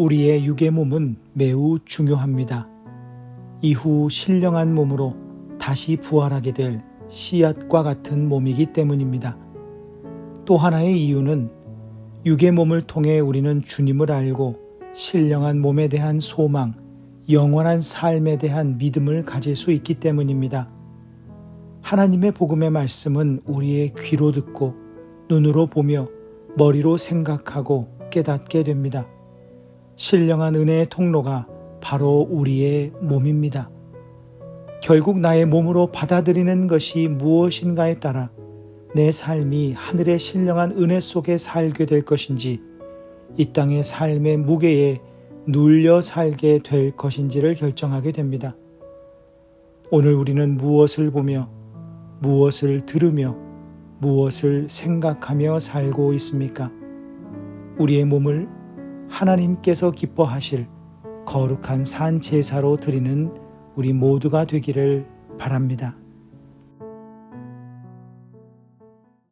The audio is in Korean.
우리의 육의 몸은 매우 중요합니다. 이후 신령한 몸으로 다시 부활하게 될 씨앗과 같은 몸이기 때문입니다. 또 하나의 이유는 육의 몸을 통해 우리는 주님을 알고 신령한 몸에 대한 소망, 영원한 삶에 대한 믿음을 가질 수 있기 때문입니다. 하나님의 복음의 말씀은 우리의 귀로 듣고 눈으로 보며 머리로 생각하고 깨닫게 됩니다. 신령한 은혜의 통로가 바로 우리의 몸입니다. 결국 나의 몸으로 받아들이는 것이 무엇인가에 따라 내 삶이 하늘의 신령한 은혜 속에 살게 될 것인지 이 땅의 삶의 무게에 눌려 살게 될 것인지를 결정하게 됩니다. 오늘 우리는 무엇을 보며 무엇을 들으며 무엇을 생각하며 살고 있습니까? 우리의 몸을 하나님께서 기뻐하실 거룩한 산 제사로 드리는 우리 모두가 되기를 바랍니다.